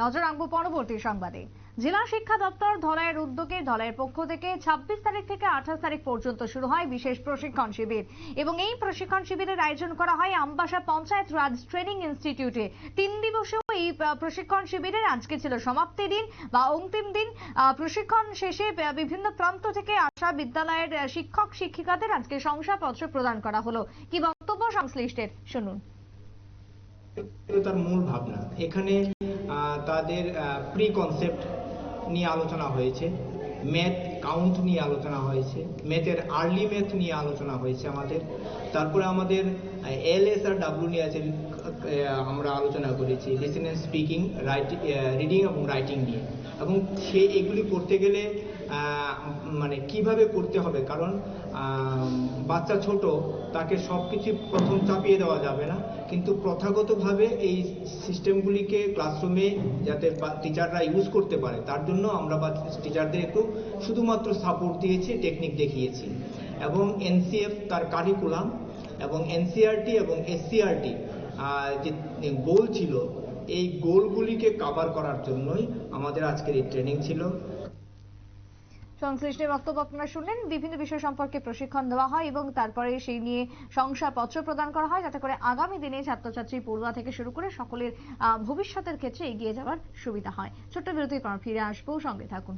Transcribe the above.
নজর রাখব পরবর্তী সংবাদে। জেলা শিক্ষা দপ্তর ধলাইয়ের উদ্যোগে ধলাইয়ের পক্ষ থেকে ছাব্বিশ তারিখ থেকে আঠাশ তারিখ পর্যন্ত শুরু হয় বিশেষ প্রশিক্ষণ শিবির। এবং এই প্রশিক্ষণ শিবিরের আয়োজন করা হয় আমবাসা পঞ্চায়েত রাজ ট্রেনিং ইনস্টিটিউটে। তিন দিবসেও এই প্রশিক্ষণ শিবিরের আজকে ছিল সমাপ্তি দিন বা অন্তিম দিন। প্রশিক্ষণ শেষে বিভিন্ন প্রান্ত থেকে আসা বিদ্যালয়ের শিক্ষক, শিক্ষিকাদের আজকে শংসাপত্র প্রদান করা হলো। কি বক্তব্য সংশ্লিষ্টের, শুনুন। তার মূল ভাবনা। এখানে তাদের প্রি কনসেপ্ট নিয়ে আলোচনা হয়েছে। ম্যাথ কাউন্ট নিয়ে আলোচনা হয়েছে ম্যাথের আর্লি ম্যাথ নিয়ে আলোচনা হয়েছে আমাদের। তারপরে আমাদের এল এস আর ডাব্লিউ নিয়ে আছে আমরা আলোচনা করেছি লিসেন স্পিকিং রাইটিং রিডিং এবং রাইটিং নিয়ে। এবং সে, এগুলি করতে গেলে মানে কীভাবে করতে হবে? কারণ বাচ্চা ছোট, তাকে সব কিছু প্রথম চাপিয়ে দেওয়া যাবে না। কিন্তু প্রথাগতভাবে এই সিস্টেমগুলিকে ক্লাসরুমে যাতে টিচাররা ইউজ করতে পারে, তার জন্য আমরা টিচারদের একটু শুধুমাত্র সাপোর্ট দিয়েছি টেকনিক দেখিয়েছি। এবং এনসিএফ তার কারিকুলাম এবং এনসিআরটি এবং এসসিআরটি যে গোল ছিল, এই গোলগুলিকে কাভার করার জন্যই আমাদের আজকের এই ট্রেনিং ছিল। সংশ্লিষ্টের বক্তব্য আপনারা শুনলেন। বিভিন্ন বিষয় সম্পর্কে প্রশিক্ষণ দেওয়া হয় এবং তারপরে সেই নিয়ে শংসাপত্র প্রদান করা হয়, যাতে করে আগামী দিনে ছাত্রছাত্রী পড়ুয়া থেকে শুরু করে সকলের ভবিষ্যতের ক্ষেত্রে এগিয়ে যাওয়ার সুবিধা হয়। ছোট্ট বিরতির পর ফিরে আসব। সঙ্গে থাকুন।